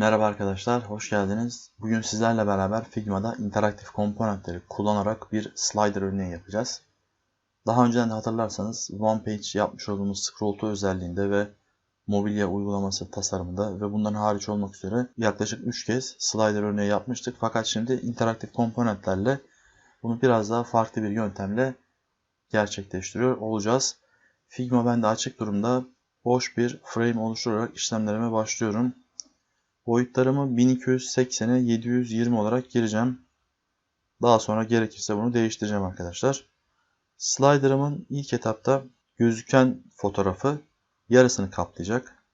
Merhaba arkadaşlar, hoş geldiniz. Bugün sizlerle beraber Figma'da interaktif komponentleri kullanarak bir slider örneği yapacağız. Daha önceden de hatırlarsanız One Page yapmış olduğumuz scroll to özelliğinde ve mobilya uygulaması tasarımında ve bundan hariç olmak üzere yaklaşık 3 kez slider örneği yapmıştık. Fakat şimdi interaktif komponentlerle bunu biraz daha farklı bir yöntemle gerçekleştiriyor olacağız. Figma bende açık durumda boş bir frame oluşturarak işlemlerime başlıyorum. Boyutlarımı 1280'e 720 olarak gireceğim. Daha sonra gerekirse bunu değiştireceğim arkadaşlar. Slider'ımın ilk etapta gözüken fotoğrafı yarısını kaplayacak.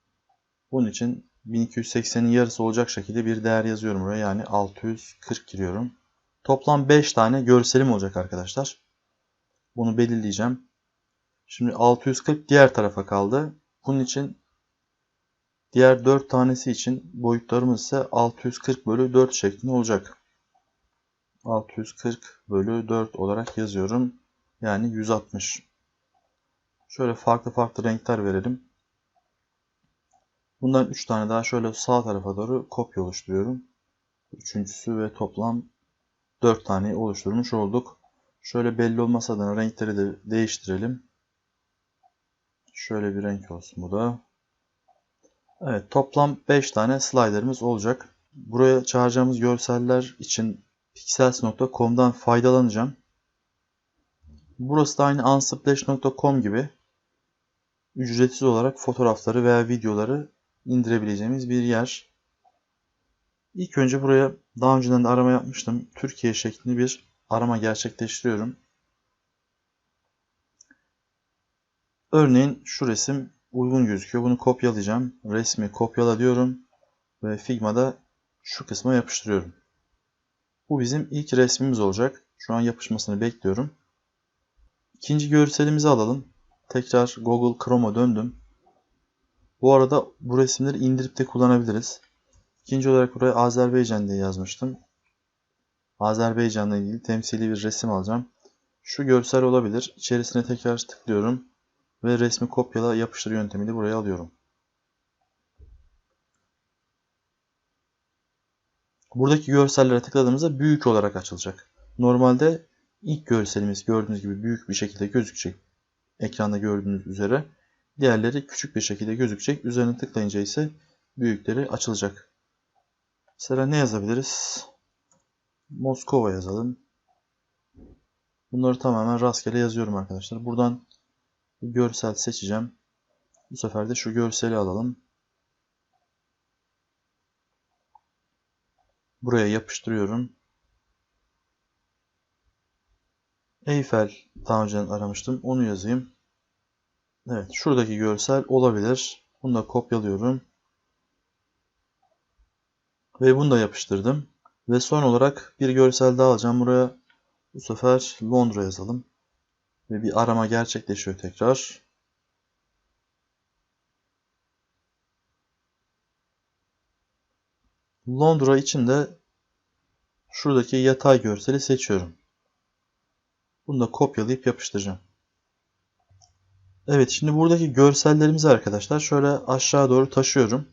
Bunun için 1280'in yarısı olacak şekilde bir değer yazıyorum buraya. Yani 640 giriyorum. Toplam 5 tane görselim olacak arkadaşlar. Bunu belirleyeceğim. Şimdi 640 diğer tarafa kaldı. Bunun için Diğer 4 tanesi için boyutlarımız ise 640 bölü 4 şeklinde olacak. 640 bölü 4 olarak yazıyorum. Yani 160. Şöyle farklı farklı renkler verelim. Bundan 3 tane daha şöyle sağ tarafa doğru kopya oluşturuyorum. Üçüncüsü ve toplam 4 tane oluşturmuş olduk. Şöyle belli olmasa adına renkleri de değiştirelim. Şöyle bir renk olsun bu da. Evet toplam 5 tane slider'ımız olacak. Buraya çağıracağımız görseller için pixels.com'dan faydalanacağım. Burası da aynı unsplash.com gibi ücretsiz olarak fotoğrafları veya videoları indirebileceğimiz bir yer. İlk önce buraya daha önceden de arama yapmıştım. Türkiye şeklinde bir arama gerçekleştiriyorum. Örneğin şu resim uygun gözüküyor. Bunu kopyalayacağım. Resmi kopyala diyorum. Ve Figma'da şu kısma yapıştırıyorum. Bu bizim ilk resmimiz olacak. Şu an yapışmasını bekliyorum. İkinci görselimizi alalım. Tekrar Google Chrome'a döndüm. Bu arada bu resimleri indirip de kullanabiliriz. İkinci olarak buraya Azerbaycan diye yazmıştım. Azerbaycan'la ilgili temsili bir resim alacağım. Şu görsel olabilir. İçerisine tekrar tıklıyorum ve resmi kopyala yapıştır yöntemini buraya alıyorum. Buradaki görsellere tıkladığımızda büyük olarak açılacak. Normalde ilk görselimiz gördüğünüz gibi büyük bir şekilde gözükecek. Ekranda gördüğünüz üzere. Diğerleri küçük bir şekilde gözükecek. Üzerine tıklayınca ise büyükleri açılacak. Mesela ne yazabiliriz? Moskova yazalım. Bunları tamamen rastgele yazıyorum arkadaşlar. Buradan görsel seçeceğim. Bu sefer de şu görseli alalım. Buraya yapıştırıyorum. Eyfel daha önceden aramıştım. Onu yazayım. Evet şuradaki görsel olabilir. Bunu da kopyalıyorum. Ve bunu da yapıştırdım. Ve son olarak bir görsel daha alacağım. Buraya bu sefer Londra yazalım. Ve bir arama gerçekleşiyor tekrar. Londra için de şuradaki yatay görseli seçiyorum. Bunu da kopyalayıp yapıştıracağım. Evet şimdi buradaki görsellerimizi arkadaşlar şöyle aşağı doğru taşıyorum.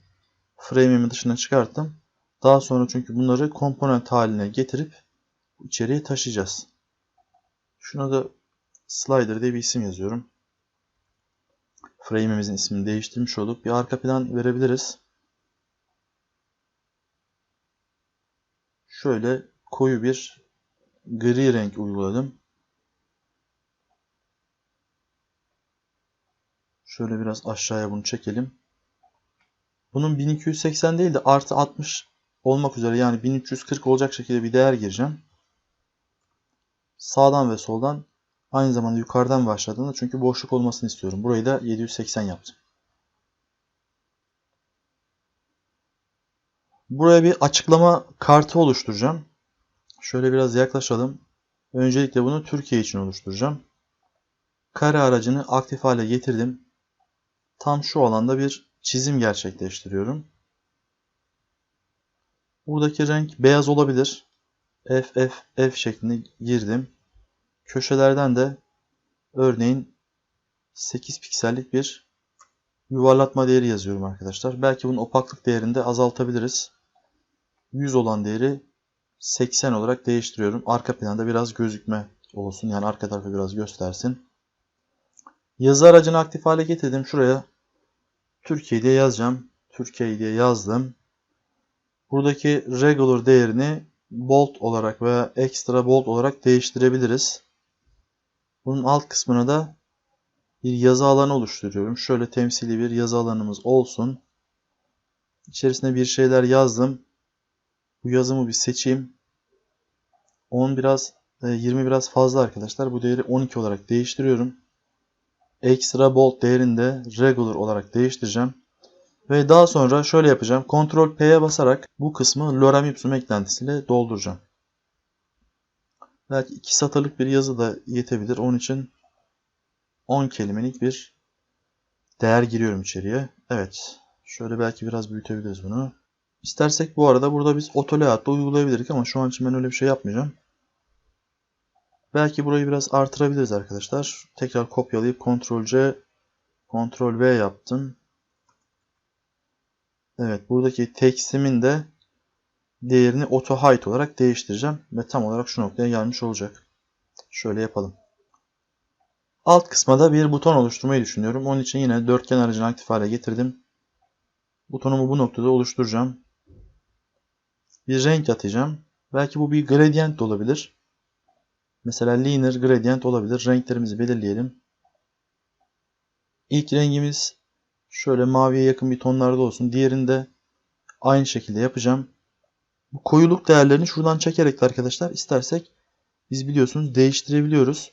Frame'imin dışına çıkarttım. Daha sonra çünkü bunları komponent haline getirip içeriye taşıyacağız. Şuna da Slider diye bir isim yazıyorum. Frame'imizin ismini değiştirmiş olup bir arka plan verebiliriz. Şöyle koyu bir gri renk uyguladım. Şöyle biraz aşağıya bunu çekelim. Bunun 1280 değil de artı 60 olmak üzere yani 1340 olacak şekilde bir değer gireceğim. Sağdan ve soldan Aynı zamanda yukarıdan başladığında çünkü boşluk olmasını istiyorum. Burayı da 780 yaptım. Buraya bir açıklama kartı oluşturacağım. Şöyle biraz yaklaşalım. Öncelikle bunu Türkiye için oluşturacağım. Kare aracını aktif hale getirdim. Tam şu alanda bir çizim gerçekleştiriyorum. Buradaki renk beyaz olabilir. F, F, F şeklinde girdim. Köşelerden de örneğin 8 piksellik bir yuvarlatma değeri yazıyorum arkadaşlar. Belki bunun opaklık değerini de azaltabiliriz. 100 olan değeri 80 olarak değiştiriyorum. Arka planda biraz gözükme olsun. Yani arka tarafı biraz göstersin. Yazı aracını aktif hale getirdim. Şuraya Türkiye diye yazacağım. Türkiye diye yazdım. Buradaki regular değerini bold olarak veya extra bold olarak değiştirebiliriz. Bunun alt kısmına da bir yazı alanı oluşturuyorum. Şöyle temsili bir yazı alanımız olsun. İçerisine bir şeyler yazdım. Bu yazımı bir seçeyim. 10 biraz 20 e, biraz fazla arkadaşlar. Bu değeri 12 olarak değiştiriyorum. Extra bold değerini de regular olarak değiştireceğim. Ve daha sonra şöyle yapacağım. Ctrl P'ye basarak bu kısmı lorem ipsum eklentisiyle dolduracağım. Belki iki satırlık bir yazı da yetebilir. Onun için 10 kelimelik bir değer giriyorum içeriye. Evet. Şöyle belki biraz büyütebiliriz bunu. İstersek bu arada burada biz auto layout'ta uygulayabiliriz ama şu an için ben öyle bir şey yapmayacağım. Belki burayı biraz artırabiliriz arkadaşlar. Tekrar kopyalayıp Ctrl C, Ctrl V yaptım. Evet buradaki textimin de değerini auto height olarak değiştireceğim ve tam olarak şu noktaya gelmiş olacak. Şöyle yapalım. Alt kısma da bir buton oluşturmayı düşünüyorum. Onun için yine dörtgen aracını aktif hale getirdim. Butonumu bu noktada oluşturacağım. Bir renk atacağım. Belki bu bir gradient olabilir. Mesela linear gradient olabilir. Renklerimizi belirleyelim. İlk rengimiz şöyle maviye yakın bir tonlarda olsun. Diğerini de aynı şekilde yapacağım. Koyuluk değerlerini şuradan çekerek de arkadaşlar istersek biz biliyorsunuz değiştirebiliyoruz.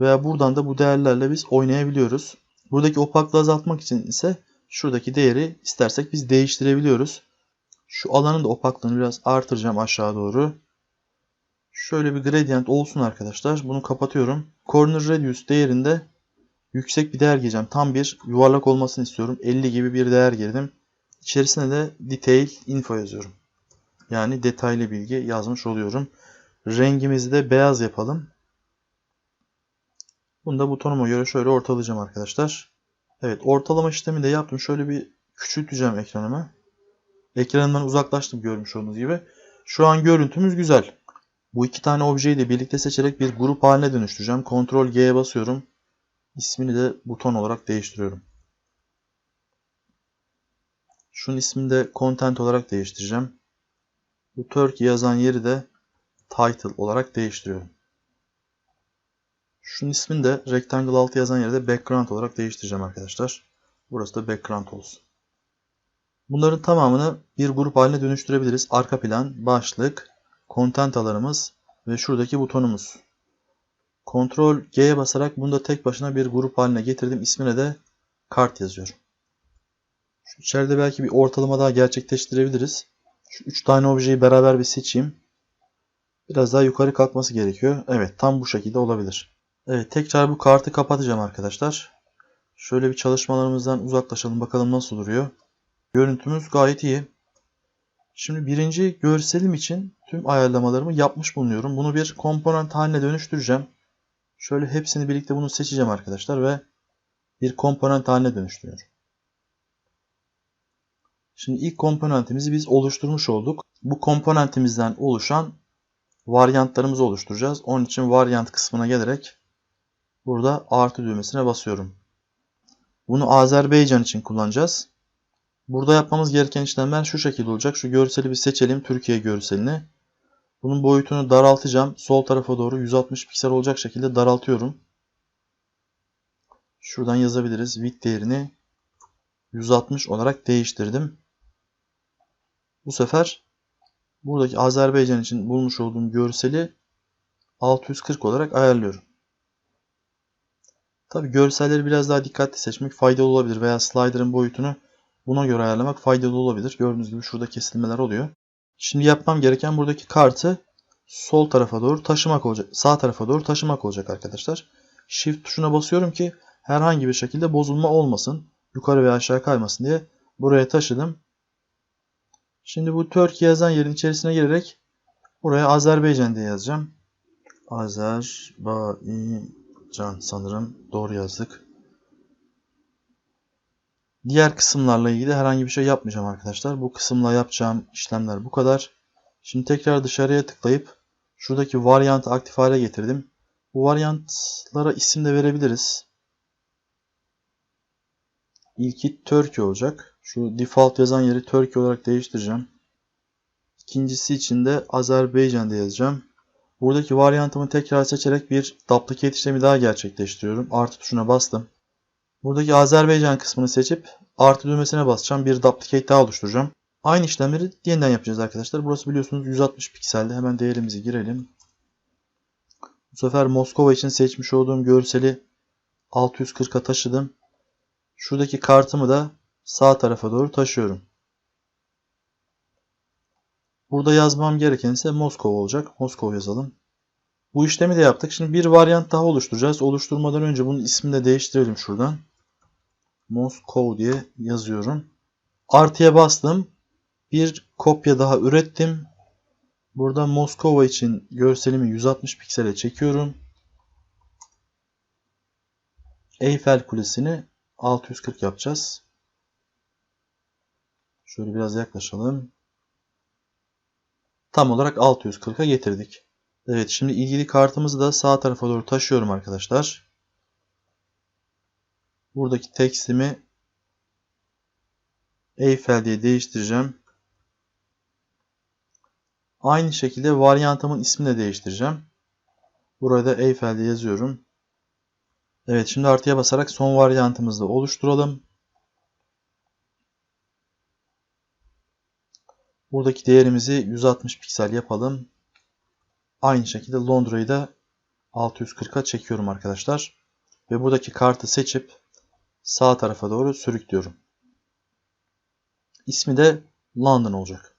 Veya buradan da bu değerlerle biz oynayabiliyoruz. Buradaki opaklığı azaltmak için ise şuradaki değeri istersek biz değiştirebiliyoruz. Şu alanın da opaklığını biraz artıracağım aşağı doğru. Şöyle bir gradient olsun arkadaşlar. Bunu kapatıyorum. Corner radius değerinde yüksek bir değer gireceğim. Tam bir yuvarlak olmasını istiyorum. 50 gibi bir değer girdim. İçerisine de detail info yazıyorum. Yani detaylı bilgi yazmış oluyorum. Rengimizi de beyaz yapalım. Bunu da butonuma göre şöyle ortalayacağım arkadaşlar. Evet ortalama işlemi de yaptım. Şöyle bir küçülteceğim ekranımı. Ekranından uzaklaştım görmüş olduğunuz gibi. Şu an görüntümüz güzel. Bu iki tane objeyi de birlikte seçerek bir grup haline dönüştüreceğim. Ctrl G'ye basıyorum. İsmini de buton olarak değiştiriyorum. Şunun ismini de content olarak değiştireceğim. Bu Turkey yazan yeri de title olarak değiştiriyorum. Şunun ismini de rectangle altı yazan yeri de background olarak değiştireceğim arkadaşlar. Burası da background olsun. Bunların tamamını bir grup haline dönüştürebiliriz. Arka plan, başlık, content alanımız ve şuradaki butonumuz. Ctrl G'ye basarak bunu da tek başına bir grup haline getirdim. İsmine de kart yazıyorum. Şu içeride belki bir ortalama daha gerçekleştirebiliriz. Şu üç tane objeyi beraber bir seçeyim. Biraz daha yukarı kalkması gerekiyor. Evet tam bu şekilde olabilir. Evet tekrar bu kartı kapatacağım arkadaşlar. Şöyle bir çalışmalarımızdan uzaklaşalım bakalım nasıl duruyor. Görüntümüz gayet iyi. Şimdi birinci görselim için tüm ayarlamalarımı yapmış bulunuyorum. Bunu bir komponent haline dönüştüreceğim. Şöyle hepsini birlikte bunu seçeceğim arkadaşlar ve bir komponent haline dönüştürüyorum. Şimdi ilk komponentimizi biz oluşturmuş olduk. Bu komponentimizden oluşan varyantlarımızı oluşturacağız. Onun için varyant kısmına gelerek burada artı düğmesine basıyorum. Bunu Azerbaycan için kullanacağız. Burada yapmamız gereken işlemler şu şekilde olacak. Şu görseli bir seçelim. Türkiye görselini. Bunun boyutunu daraltacağım. Sol tarafa doğru 160 piksel olacak şekilde daraltıyorum. Şuradan yazabiliriz. Width değerini 160 olarak değiştirdim. Bu sefer buradaki Azerbaycan için bulmuş olduğum görseli 640 olarak ayarlıyorum. Tabi görselleri biraz daha dikkatli seçmek faydalı olabilir veya slider'ın boyutunu buna göre ayarlamak faydalı olabilir. Gördüğünüz gibi şurada kesilmeler oluyor. Şimdi yapmam gereken buradaki kartı sol tarafa doğru taşımak olacak. Sağ tarafa doğru taşımak olacak arkadaşlar. Shift tuşuna basıyorum ki herhangi bir şekilde bozulma olmasın. Yukarı veya aşağı kaymasın diye buraya taşıdım. Şimdi bu Türkiye yazan yerin içerisine girerek buraya Azerbaycan diye yazacağım. Azerbaycan sanırım doğru yazdık. Diğer kısımlarla ilgili herhangi bir şey yapmayacağım arkadaşlar. Bu kısımla yapacağım işlemler bu kadar. Şimdi tekrar dışarıya tıklayıp şuradaki varyantı aktif hale getirdim. Bu varyantlara isim de verebiliriz. İlki Turkey olacak. Şu default yazan yeri Turkey olarak değiştireceğim. İkincisi için de Azerbaycan diye yazacağım. Buradaki varyantımı tekrar seçerek bir duplicate işlemi daha gerçekleştiriyorum. Artı tuşuna bastım. Buradaki Azerbaycan kısmını seçip artı düğmesine basacağım. Bir duplicate daha oluşturacağım. Aynı işlemleri yeniden yapacağız arkadaşlar. Burası biliyorsunuz 160 pikselde. Hemen değerimizi girelim. Bu sefer Moskova için seçmiş olduğum görseli 640'a taşıdım. Şuradaki kartımı da sağ tarafa doğru taşıyorum. Burada yazmam gereken ise Moskova olacak. Moskova yazalım. Bu işlemi de yaptık. Şimdi bir varyant daha oluşturacağız. Oluşturmadan önce bunun ismini de değiştirelim şuradan. Moskova diye yazıyorum. Artıya bastım. Bir kopya daha ürettim. Burada Moskova için görselimi 160 piksele çekiyorum. Eyfel Kulesi'ni 640 yapacağız. Şöyle biraz yaklaşalım. Tam olarak 640'a getirdik. Evet şimdi ilgili kartımızı da sağ tarafa doğru taşıyorum arkadaşlar. Buradaki tekstimi Eyfel diye değiştireceğim. Aynı şekilde varyantımın ismini de değiştireceğim. Burada diye yazıyorum. Evet şimdi artıya basarak son varyantımızı oluşturalım. Buradaki değerimizi 160 piksel yapalım. Aynı şekilde Londra'yı da 640'a çekiyorum arkadaşlar. Ve buradaki kartı seçip sağ tarafa doğru sürüklüyorum. İsmi de London olacak.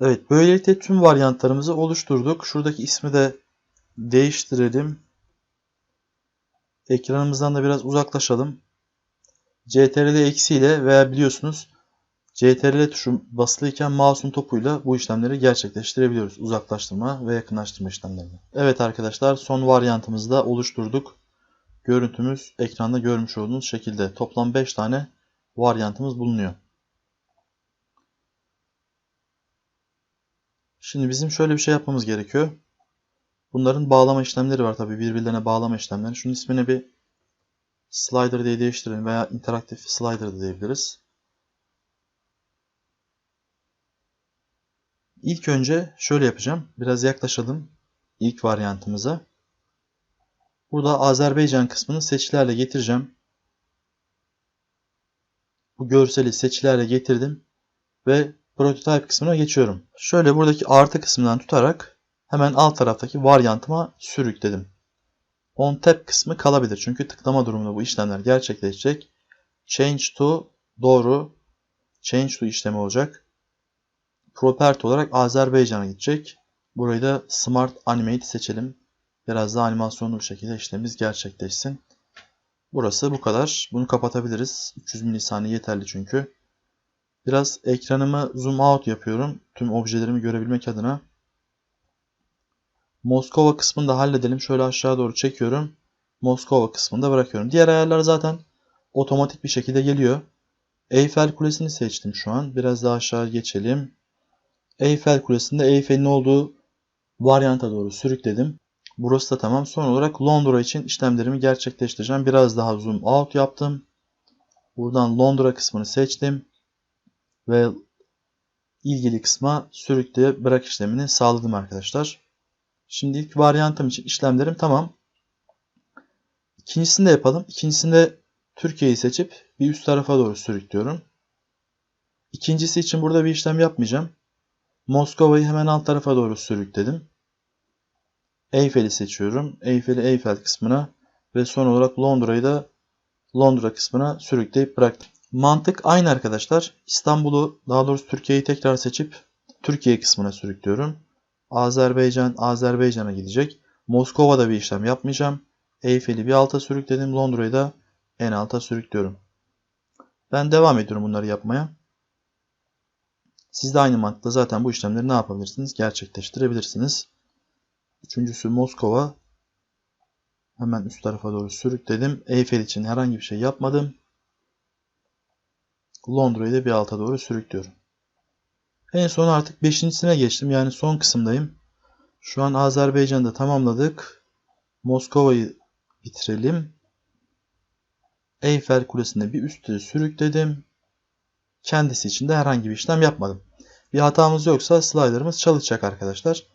Evet böylelikle tüm varyantlarımızı oluşturduk. Şuradaki ismi de değiştirelim. Ekranımızdan da biraz uzaklaşalım. CTRL eksiyle veya biliyorsunuz CTRL tuşu basılıyken mouse'un topuyla bu işlemleri gerçekleştirebiliyoruz. Uzaklaştırma ve yakınlaştırma işlemlerini. Evet arkadaşlar son varyantımızı da oluşturduk. Görüntümüz ekranda görmüş olduğunuz şekilde. Toplam 5 tane varyantımız bulunuyor. Şimdi bizim şöyle bir şey yapmamız gerekiyor. Bunların bağlama işlemleri var tabi birbirlerine bağlama işlemleri. Şunun ismini bir slider diye değiştirelim veya interaktif slider da diyebiliriz. İlk önce şöyle yapacağım. Biraz yaklaşalım ilk varyantımıza. Burada Azerbaycan kısmını seçilerle getireceğim. Bu görseli seçilerle getirdim ve prototype kısmına geçiyorum. Şöyle buradaki artı kısmından tutarak hemen alt taraftaki varyantıma sürükledim. On tap kısmı kalabilir. Çünkü tıklama durumunda bu işlemler gerçekleşecek. Change to doğru. Change to işlemi olacak. Property olarak Azerbaycan'a gidecek. Burayı da Smart Animate seçelim. Biraz daha animasyonlu bir şekilde işlemimiz gerçekleşsin. Burası bu kadar. Bunu kapatabiliriz. 300 milisaniye yeterli çünkü. Biraz ekranımı zoom out yapıyorum. Tüm objelerimi görebilmek adına. Moskova kısmını da halledelim. Şöyle aşağı doğru çekiyorum. Moskova kısmını da bırakıyorum. Diğer ayarlar zaten otomatik bir şekilde geliyor. Eyfel Kulesi'ni seçtim şu an. Biraz daha aşağı geçelim. Eyfel Kulesi'nde Eyfel'in olduğu varyanta doğru sürükledim. Burası da tamam. Son olarak Londra için işlemlerimi gerçekleştireceğim. Biraz daha zoom out yaptım. Buradan Londra kısmını seçtim. Ve ilgili kısma sürükle bırak işlemini sağladım arkadaşlar. Şimdi ilk varyantım için işlemlerim tamam. İkincisini de yapalım. İkincisinde Türkiye'yi seçip bir üst tarafa doğru sürüklüyorum. İkincisi için burada bir işlem yapmayacağım. Moskova'yı hemen alt tarafa doğru sürükledim. Eyfel'i seçiyorum. Eyfel'i Eyfel kısmına ve son olarak Londra'yı da Londra kısmına sürükleyip bıraktım. Mantık aynı arkadaşlar. İstanbul'u daha doğrusu Türkiye'yi tekrar seçip Türkiye kısmına sürüklüyorum. Azerbaycan Azerbaycan'a gidecek. Moskova'da bir işlem yapmayacağım. Eyfel'i bir alta sürükledim. Londra'yı da en alta sürüklüyorum. Ben devam ediyorum bunları yapmaya. Siz de aynı mantıkla zaten bu işlemleri ne yapabilirsiniz? Gerçekleştirebilirsiniz. Üçüncüsü Moskova. Hemen üst tarafa doğru sürükledim. Eyfel için herhangi bir şey yapmadım. Londra'yı da bir alta doğru sürüklüyorum. En son artık beşincisine geçtim. Yani son kısımdayım. Şu an Azerbaycan'da tamamladık. Moskova'yı bitirelim. Eyfel Kulesi'nde bir üstte sürükledim. Kendisi için de herhangi bir işlem yapmadım. Bir hatamız yoksa slider'ımız çalışacak arkadaşlar.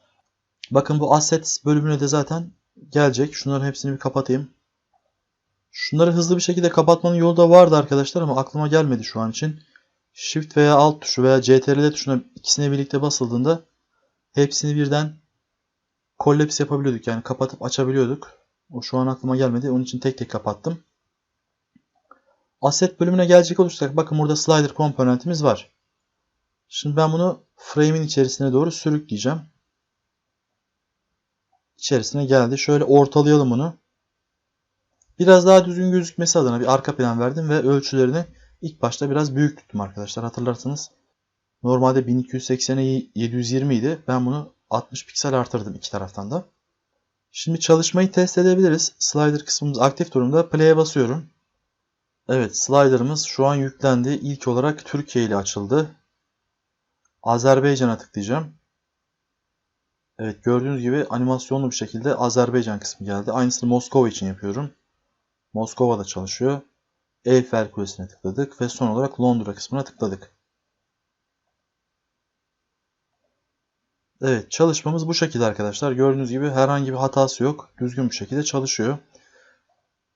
Bakın bu assets bölümüne de zaten gelecek. Şunların hepsini bir kapatayım. Şunları hızlı bir şekilde kapatmanın yolu da vardı arkadaşlar ama aklıma gelmedi şu an için. Shift veya Alt tuşu veya CTRL tuşuna ikisine birlikte basıldığında hepsini birden kollaps yapabiliyorduk. Yani kapatıp açabiliyorduk. O şu an aklıma gelmedi. Onun için tek tek kapattım. Asset bölümüne gelecek olursak bakın burada slider komponentimiz var. Şimdi ben bunu frame'in içerisine doğru sürükleyeceğim. İçerisine geldi. Şöyle ortalayalım bunu. Biraz daha düzgün gözükmesi adına bir arka plan verdim ve ölçülerini ilk başta biraz büyük tuttum arkadaşlar. Hatırlarsanız normalde 1280'e 720 idi. Ben bunu 60 piksel artırdım iki taraftan da. Şimdi çalışmayı test edebiliriz. Slider kısmımız aktif durumda. Play'e basıyorum. Evet slider'ımız şu an yüklendi. İlk olarak Türkiye ile açıldı. Azerbaycan'a tıklayacağım. Evet gördüğünüz gibi animasyonlu bir şekilde Azerbaycan kısmı geldi. Aynısını Moskova için yapıyorum. Moskova'da çalışıyor. Eyfel Kulesi'ne tıkladık ve son olarak Londra kısmına tıkladık. Evet çalışmamız bu şekilde arkadaşlar. Gördüğünüz gibi herhangi bir hatası yok. Düzgün bir şekilde çalışıyor.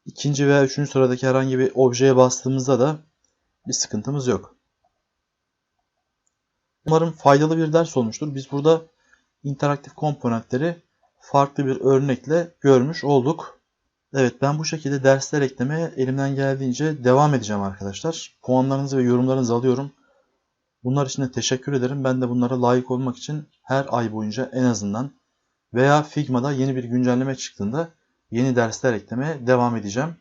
İkinci veya üçüncü sıradaki herhangi bir objeye bastığımızda da bir sıkıntımız yok. Umarım faydalı bir ders olmuştur. Biz burada interaktif komponentleri farklı bir örnekle görmüş olduk. Evet ben bu şekilde dersler eklemeye elimden geldiğince devam edeceğim arkadaşlar. Puanlarınızı ve yorumlarınızı alıyorum. Bunlar için de teşekkür ederim. Ben de bunlara layık olmak için her ay boyunca en azından veya Figma'da yeni bir güncelleme çıktığında yeni dersler eklemeye devam edeceğim.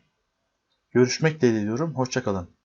Görüşmek dileğiyle diyorum. Hoşçakalın.